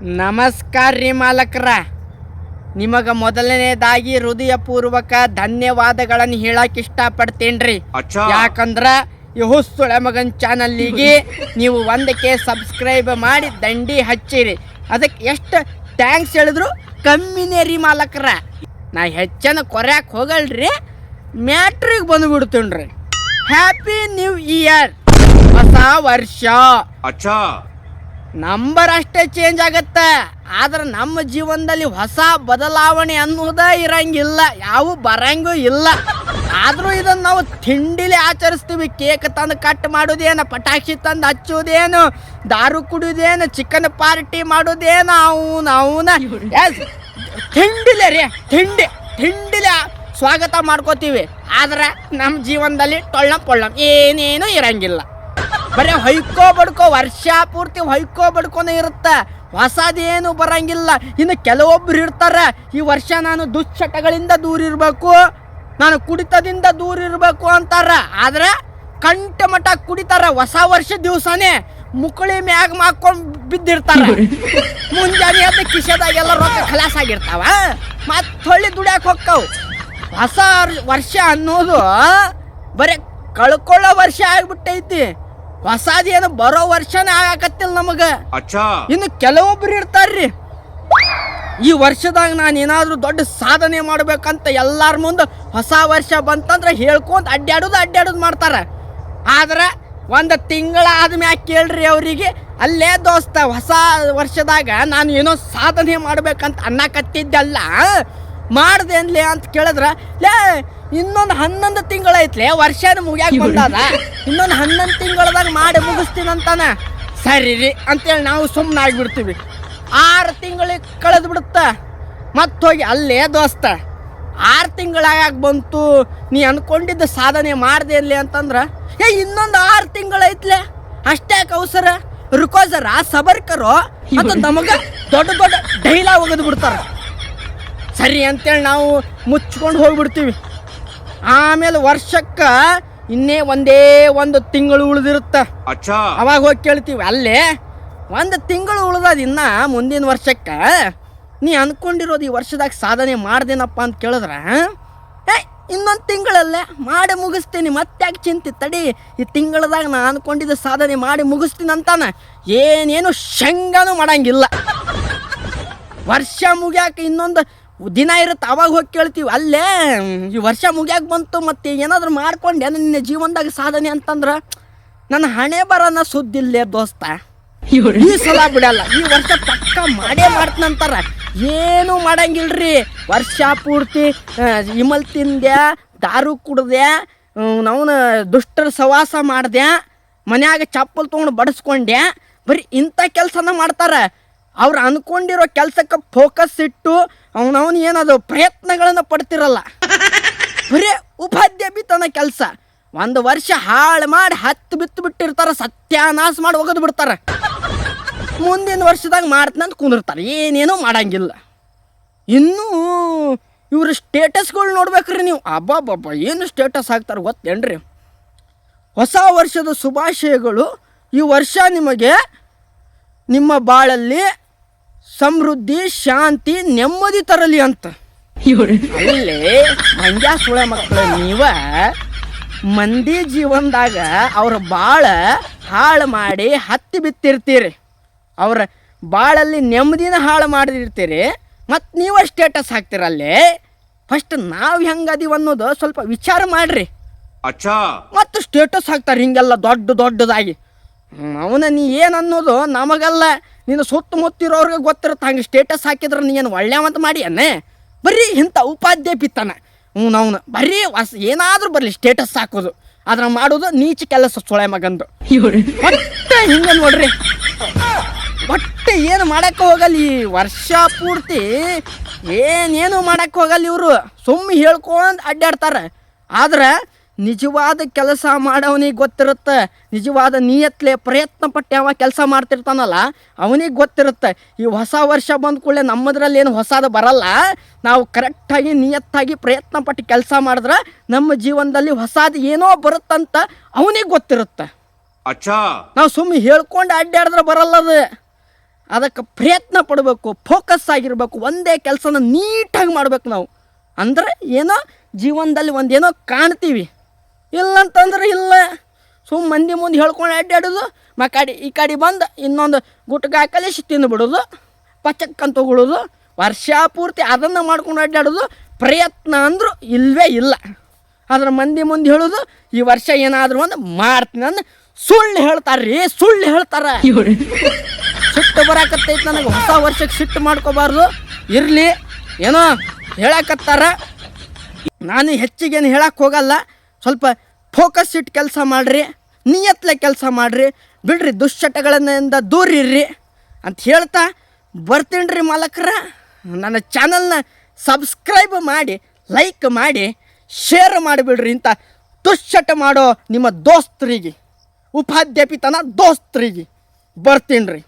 ನಮಸ್ಕಾರ ರೀ ಮಾಲಕರ. ನಿಮಗೆ ಮೊದಲನೇದಾಗಿ ಹೃದಯಪೂರ್ವಕ ಧನ್ಯವಾದಗಳನ್ನು ಹೇಳಕ್ ಇಷ್ಟಪಡ್ತೇನೆ ರೀ ಯಾಕಂದ್ರ ಯಹುಸುಳೆ ಮಗನ್ ಚಾನಲ್ಲಿಗೆ ನೀವು ಒಂದಕ್ಕೆ ಸಬ್ಸ್ಕ್ರೈಬ್ ಮಾಡಿ ದಂಡಿ ಹಚ್ಚಿರಿ. ಅದಕ್ಕೆ ಎಷ್ಟು ಟ್ಯಾಂಕ್ಸ್ ಹೇಳಿದ್ರು ಕಮ್ಮಿನೇ ರೀ ಮಾಲಕರ. ನಾ ಹೆಚ್ಚನ ಕೊರ್ಯಾಕೆ ಹೋಗಲ್ರಿ ಮ್ಯಾಟ್ರಿಗೆ ಬಂದು ರೀ ಹ್ಯಾಪಿ ನ್ಯೂ ಇಯರ್ ಹೊಸ ವರ್ಷ. ನಂಬರ್ ಅಷ್ಟೇ ಚೇಂಜ್ ಆಗತ್ತೆ. ಆದ್ರೆ ನಮ್ಮ ಜೀವನದಲ್ಲಿ ಹೊಸ ಬದಲಾವಣೆ ಅನ್ನೋದ ಇರಂಗಿಲ್ಲ. ಯಾವ ಬರಂಗೂ ಇಲ್ಲ. ಆದರೂ ಇದನ್ನ ನಾವು ತಿಂಡಿಲಿ ಆಚರಿಸ್ತೀವಿ. ಕೇಕ್ ತಂದು ಕಟ್ ಮಾಡೋದೇನು ಪಟಾಕಿ ತಂದು ಹಚ್ಚೋದೇನು, ದಾರು ಕುಡಿಯೋದೇನು ಚಿಕನ್ ಪಾರ್ಟಿ ಮಾಡೋದೇನು, ಅವನ ಅವನ. ತಿಂಡಿಲೆ ರೀ, ತಿಂಡಿ, ತಿಂಡಿಲಿ ಸ್ವಾಗತ ಮಾಡ್ಕೋತೀವಿ. ಆದ್ರೆ ನಮ್ಮ ಜೀವನದಲ್ಲಿ ಟೊಳ್ಳಂ ಪೊಳ್ಳಂ ಏನೇನು ಇರಂಗಿಲ್ಲ. ಬರೀ ಹೊಯ್ಕೋ ಬಡ್ಕೋ, ವರ್ಷ ಪೂರ್ತಿ ಹೊಯ್ಕೋ ಬಡ್ಕೊಂಡು ಇರುತ್ತೆ. ಹೊಸದೇನು ಬರಂಗಿಲ್ಲ. ಇನ್ನು ಕೆಲವೊಬ್ರು ಇರ್ತಾರೆ, ಈ ವರ್ಷ ನಾನು ದುಶ್ಚಟಗಳಿಂದ ದೂರ ಇರಬೇಕು, ನಾನು ಕುಡಿತದಿಂದ ದೂರ ಇರಬೇಕು ಅಂತಾರ. ಆದ್ರೆ ಕಂಠ ಮಠ ಕುಡಿತಾರ, ಹೊಸ ವರ್ಷ ದಿವಸನೇ ಮುಕ್ಕಳಿ ಮ್ಯಾಗ ಮಾಕೊಂಡ್ ಬಿದ್ದಿರ್ತಾರೆ. ಮುಂಜಾನೆ ಅಂತ ಕಿಶೆದಾಗೆಲ್ಲ ರೊಕ್ಕ ಖಲಾಸ್ ಆಗಿರ್ತಾವ. ಮತ್ತೆ ಹೊಳ್ಳಿ ದುಡ್ಯಾಕ್ ಹೋಗ್ತಾವ ಹೊಸ ವರ್ಷ ಅನ್ನೋದು ಬರೀ ಕಳ್ಕೊಳ್ಳೋ ವರ್ಷ ಆಗ್ಬಿಟ್ಟೈತಿ. ಹೊಸಾದೇನು ಬರೋ ವರ್ಷನೇ ಆಗಾಕತ್ತಿಲ್ಲ ನಮಗೆ. ಇನ್ನು ಕೆಲವೊಬ್ರು ಇರ್ತಾರ್ರಿ. ಈ ವರ್ಷದಾಗ ನಾನು ಏನಾದರೂ ದೊಡ್ಡ ಸಾಧನೆ ಮಾಡ್ಬೇಕಂತ ಎಲ್ಲರ ಮುಂದೆ ಹೊಸ ವರ್ಷ ಬಂತಂದ್ರೆ ಹೇಳ್ಕೊಂತ ಅಡ್ಡಾಡೋದು ಅಡ್ಡಾಡೋದು ಮಾಡ್ತಾರೆ. ಆದ್ರೆ ಒಂದು ತಿಂಗಳ ಆದ್ಮ್ಯಾಗ ಕೇಳ್ರಿ ಅವರಿಗೆ ಅಲ್ಲೇ ದೋಸ್ತ ಹೊಸ ವರ್ಷದಾಗ ನಾನು ಏನೋ ಸಾಧನೆ ಮಾಡ್ಬೇಕಂತ ಅನ್ನಕತ್ತಿದ್ದಲ್ಲ ಮಾಡ್ದೇನ್ಲೇ ಅಂತ ಕೇಳಿದ್ರೆ ಲೇ ಇನ್ನೊಂದು ಹನ್ನೊಂದು ತಿಂಗಳೈತ್ಲೆ ವರ್ಷ ಮುಗ್ಯಾಕೆ ಬಂದದ. ಇನ್ನೊಂದು ಹನ್ನೊಂದು ತಿಂಗಳದಾಗ ಮಾಡಿ ಮುಗಿಸ್ತೀನಂತಾನೆ. ಸರಿ ರೀ, ಅಂತೇಳಿ ನಾವು ಸುಮ್ಮನೆ ಆಗಿಬಿಡ್ತೀವಿ ಆರು ತಿಂಗಳಿಗೆ ಕಳೆದು ಬಿಡುತ್ತ. ಮತ್ತೆ ಹೋಗಿ ಅಲ್ಲೇ ದೋಸ್ತ. ಆರು ತಿಂಗಳಾಗ ಬಂತು, ನೀ ಅನ್ಕೊಂಡಿದ್ದ ಸಾಧನೆ ಮಾಡಿದೆ ಇಲ್ಲಿ ಅಂತಂದ್ರೆ, ಏ, ಇನ್ನೊಂದು ಆರು ತಿಂಗಳೈತ್ಲೆ ಅಷ್ಟೇ ಅವಸರ. ರುಕೋಸರ ಸಬರ್ಕರು, ಮತ್ತು ನಮಗೆ ದೊಡ್ಡ ದೊಡ್ಡ ಡೈಲಾಗ್ ಒಗೆದು ಬಿಡ್ತಾರೆ. ಸರಿ ಅಂತೇಳಿ ನಾವು ಮುಚ್ಕೊಂಡು ಹೋಗ್ಬಿಡ್ತೀವಿ. ಆಮೇಲೆ ವರ್ಷಕ್ಕೆ ಇನ್ನೇ ಒಂದೇ ಒಂದು ತಿಂಗಳು ಉಳಿದಿರುತ್ತ. ಅಚ್ಚಾ. ಅವಾಗ ಹೋಗಿ ಕೇಳ್ತೀವಿ. ಅಲ್ಲೇ ಒಂದು ತಿಂಗಳು ಉಳ್ದದ ಇನ್ನ ಮುಂದಿನ ವರ್ಷಕ್ಕೆ ನೀ ಅನ್ಕೊಂಡಿರೋದು ಈ ವರ್ಷದಾಗ ಸಾಧನೆ ಮಾಡ್ದೇನಪ್ಪ ಅಂತ ಕೇಳಿದ್ರೆ? ಏ ಇನ್ನೊಂದು ತಿಂಗಳಲ್ಲೇ ಮಾಡಿ ಮುಗಿಸ್ತೀನಿ. ಮತ್ತೆ ಯಾಕೆ ಚಿಂತೆ? ತಡಿ ಈ ತಿಂಗಳದಾಗ ನಾ ಅನ್ಕೊಂಡಿದ್ದ ಸಾಧನೆ ಮಾಡಿ ಮುಗಿಸ್ತೀನಿ ಅಂತಾನೆ. ಏನೇನು ಶಂಗನೂ ಮಾಡಂಗಿಲ್ಲ. ವರ್ಷ ಮುಗಿಯಾಕ ಇನ್ನೊಂದು ದಿನ ಇರುತ್ತೆ ಅವಾಗ ಹೋಗಿ ಕೇಳ್ತೀವಿ. ಅಲ್ಲೇ ಈ ವರ್ಷ ಮುಗ್ಯಾಕ ಬಂತು ಮತ್ತೆ ಏನಾದರೂ ಮಾಡ್ಕೊಂಡೆ ನಿನ್ನ ಜೀವನದಾಗ ಸಾಧನೆ ಅಂತಂದ್ರೆ ನನ್ನ ಹಣೆ ಬರೋನ ಸುದ್ದಿಲ್ಲೇ ದೋಸ್ತ. ಈ ಸಲ ಬಿಡಲ್ಲ ಈ ವರ್ಷ ಪಕ್ಕ ಮಾಡೇ ಮಾಡ್ತಂತಾರ ಏನು ಮಾಡಂಗಿಲ್ರಿ. ವರ್ಷ ಪೂರ್ತಿ ಇಮಲ್ ತಿಂದೆ ದಾರು ಕುಡ್ದೆ ಅವನ ದುಷ್ಟರ ಸವಾಸ ಮಾಡ್ದೆ ಮನ್ಯಾಗ ಚಪ್ಪಲ್ ತೊಗೊಂಡು ಬಡಿಸ್ಕೊಂಡೆ ಬರೀ ಇಂಥ ಕೆಲಸನ ಮಾಡ್ತಾರೆ. ಅವ್ರು ಅನ್ಕೊಂಡಿರೋ ಕೆಲಸಕ್ಕೆ ಫೋಕಸ್ ಇಟ್ಟು ಅವನವನು ಏನದು ಪ್ರಯತ್ನಗಳನ್ನು ಪಡ್ತಿರಲ್ಲ. ಬರೀ ಬಿತ್ತನ ಕೆಲಸ. ಒಂದು ವರ್ಷ ಹಾಳು ಮಾಡಿ ಹತ್ತು ಬಿತ್ತು ಬಿಟ್ಟಿರ್ತಾರ, ಸತ್ಯಾನಾಶ ಮಾಡಿ ಒಗೆದು ಬಿಡ್ತಾರ. ಮುಂದಿನ ವರ್ಷದಾಗ ಮಾಡ್ತಂತ ಕುಂದಿರ್ತಾರೆ. ಏನೇನೂ ಮಾಡಂಗಿಲ್ಲ. ಇನ್ನೂ ಇವ್ರ ಸ್ಟೇಟಸ್ಗಳು ನೋಡ್ಬೇಕ್ರಿ ನೀವು. ಅಬ್ಬಬ್ಬಬ್ಬ, ಏನು ಸ್ಟೇಟಸ್ ಹಾಕ್ತಾರೆ ಗೊತ್ತೇನ್ರಿ? ಹೊಸ ವರ್ಷದ ಶುಭಾಶಯಗಳು. ಈ ವರ್ಷ ನಿಮಗೆ ನಿಮ್ಮ ಬಾಳಲ್ಲಿ ಸಮೃದ್ಧಿ ಶಾಂತಿ ನೆಮ್ಮದಿ ತರಲಿ ಅಂತ. ಅಲ್ಲಿ ಮಂಜಾ ಸುಳ ಮಕ್ಕಳು ನೀವ ಮಂದಿ ಜೀವನದಾಗ ಅವ್ರ ಬಾಳ ಹಾಳು ಮಾಡಿ ಹತ್ತಿ ಬಿತ್ತಿರ್ತೀರಿ. ಅವ್ರ ಬಾಳಲ್ಲಿ ನೆಮ್ಮದಿನ ಹಾಳು ಮಾಡಿರ್ತೀರಿ ಮತ್ತು ನೀವ ಸ್ಟೇಟಸ್ ಹಾಕ್ತಿರಲ್ಲಿ. ಫಸ್ಟ್ ನಾವು ಹೆಂಗದೀವಿ ಅನ್ನೋದು ಸ್ವಲ್ಪ ವಿಚಾರ ಮಾಡ್ರಿ. ಮತ್ತು ಸ್ಟೇಟಸ್ ಹಾಕ್ತಾರೆ ಹಿಂಗೆಲ್ಲ ದೊಡ್ಡ ದೊಡ್ಡದಾಗಿ. ಅವನ ನೀ ಏನು ಅನ್ನೋದು ನಮಗಲ್ಲ. ನಿನ್ನ ಸುತ್ತಮುತ್ತಿರೋರ್ಗೆ ಗೊತ್ತಿರುತ್ತೆ, ಹಂಗೆ ಸ್ಟೇಟಸ್ ಹಾಕಿದ್ರೆ ನೀನು ಒಳ್ಳೆಯವಂತ ಮಾಡಿ ಅನ್ನೇ? ಬರೀ ಇಂಥ ಉಪಾಧ್ಯಾಪಿತನ ಹ್ಞೂ ಅವನು ಬರೀ ಹೊಸ ಏನಾದರೂ ಬರಲಿ ಸ್ಟೇಟಸ್ ಹಾಕೋದು. ಆದ್ರೆ ಮಾಡೋದು ನೀಚ ಕೆಲಸ ಸೊಳೆ ಮಗಂದು. ಒಟ್ಟೆ ಹಿಂಗೆ ನೋಡ್ರಿ. ಒಟ್ಟೆ ಏನು ಮಾಡೋಕ್ಕೆ ಹೋಗಲ್ಲ ಈ ವರ್ಷ ಪೂರ್ತಿ ಏನೇನು ಮಾಡೋಕ್ಕೆ ಹೋಗಲ್ಲ ಇವರು? ಸುಮ್ಮನೆ ಹೇಳ್ಕೊಂಡು ಅಡ್ಡಾಡ್ತಾರೆ. ಆದ್ರೆ ನಿಜವಾದ ಕೆಲಸ ಮಾಡೋವನಿಗೆ ಗೊತ್ತಿರುತ್ತೆ ನಿಜವಾದ ನಿಯತ್ಲೆ ಪ್ರಯತ್ನ ಪಟ್ಟು ಅವ ಕೆಲಸ ಮಾಡ್ತಿರ್ತಾನಲ್ಲ ಅವನಿಗೆ ಗೊತ್ತಿರುತ್ತೆ ಈ ಹೊಸ ವರ್ಷ ಬಂದ ಕೂಡಲೇ ನಮ್ಮದ್ರಲ್ಲಿ ಏನು ಹೊಸದು ಬರಲ್ಲ. ನಾವು ಕರೆಕ್ಟಾಗಿ ನಿಯತ್ತಾಗಿ ಪ್ರಯತ್ನ ಪಟ್ಟು ಕೆಲಸ ಮಾಡಿದ್ರೆ ನಮ್ಮ ಜೀವನದಲ್ಲಿ ಹೊಸದು ಏನೋ ಬರುತ್ತಂತ ಅವನಿಗೆ ಗೊತ್ತಿರುತ್ತೆ. ಅಚ್ಚಾ. ನಾವು ಸುಮ್ಮನೆ ಹೇಳ್ಕೊಂಡು ಅಡ್ಡಾಡಿದ್ರೆ ಬರಲ್ಲದು ಅದಕ್ಕೆ ಪ್ರಯತ್ನ ಪಡಬೇಕು ಫೋಕಸ್ ಆಗಿರಬೇಕು ಒಂದೇ ಕೆಲಸನ ನೀಟಾಗಿ ಮಾಡಬೇಕು ನಾವು. ಅಂದರೆ ಏನೋ ಜೀವನದಲ್ಲಿ ಒಂದೇನೋ ಕಾಣ್ತೀವಿ. ಇಲ್ಲಂತಂದ್ರೆ ಇಲ್ಲ. ಸುಮ್ ಮಂದಿ ಮುಂದೆ ಹೇಳ್ಕೊಂಡು ಅಡ್ಡಾಡೋದು. ಮ ಕಡೆ, ಈ ಕಡೆ ಬಂದು, ಇನ್ನೊಂದು ಗುಟ್ಕ ಕಲಿಸಿ ತಿಂದುಬಿಡೋದು. ಪಚಕ್ಕಂತ ತಗೊಳ್ಳೋದು ವರ್ಷ ಪೂರ್ತಿ ಅದನ್ನು ಮಾಡ್ಕೊಂಡು ಅಡ್ಡಾಡೋದು. ಪ್ರಯತ್ನ ಅಂದರೂ ಇಲ್ಲವೇ ಇಲ್ಲ. ಆದ್ರೆ ಮಂದಿ ಮುಂದೆ ಹೇಳೋದು, ಈ ವರ್ಷ ಏನಾದರೂ ಒಂದು ಮಾಡ್ತೀನಿ ಅಂದ್ರೆ ಸುಳ್ಳು ಹೇಳ್ತಾರ್ರಿ ಸುಳ್ಳು ಹೇಳ್ತಾರೆ. ಸಿಟ್ಟು ಬರಾಕತ್ತೈತಿ ನನಗೆ, ಹೊಸ ವರ್ಷಕ್ಕೆ ಸಿಟ್ಟು ಮಾಡ್ಕೋಬಾರ್ದು. ಇರಲಿ, ಏನೋ ಹೇಳಕತ್ತಾರ. ನಾನು ಹೆಚ್ಚಿಗೇನು ಹೇಳಕ್ಕೆ ಹೋಗಲ್ಲ. ಸ್ವಲ್ಪ ಫೋಕಸ್ ಇಟ್ಟು ಕೆಲಸ ಮಾಡಿರಿ, ನಿಯತ್ಲೆ ಕೆಲಸ ಮಾಡಿರಿ, ಬಿಡ್ರಿ ದುಶ್ಚಟಗಳಿಂದ ದೂರ ಇರ್ರಿ ಅಂತ ಹೇಳ್ತಾ ಬರ್ತೀನಿ ರೀ ಮಾಲಕರ. ನನ್ನ ಚಾನಲ್ನ ಸಬ್ಸ್ಕ್ರೈಬ್ ಮಾಡಿ ಲೈಕ್ ಮಾಡಿ ಶೇರ್ ಮಾಡಿಬಿಡ್ರಿ ಇಂಥ ದುಶ್ಚಟ ಮಾಡೋ ನಿಮ್ಮ ದೋಸ್ತರಿಗೆ, ಉಪಾಧ್ಯಾಪಿತನ ದೋಸ್ತರಿಗೆ ಬರ್ತೀನಿ ರೀ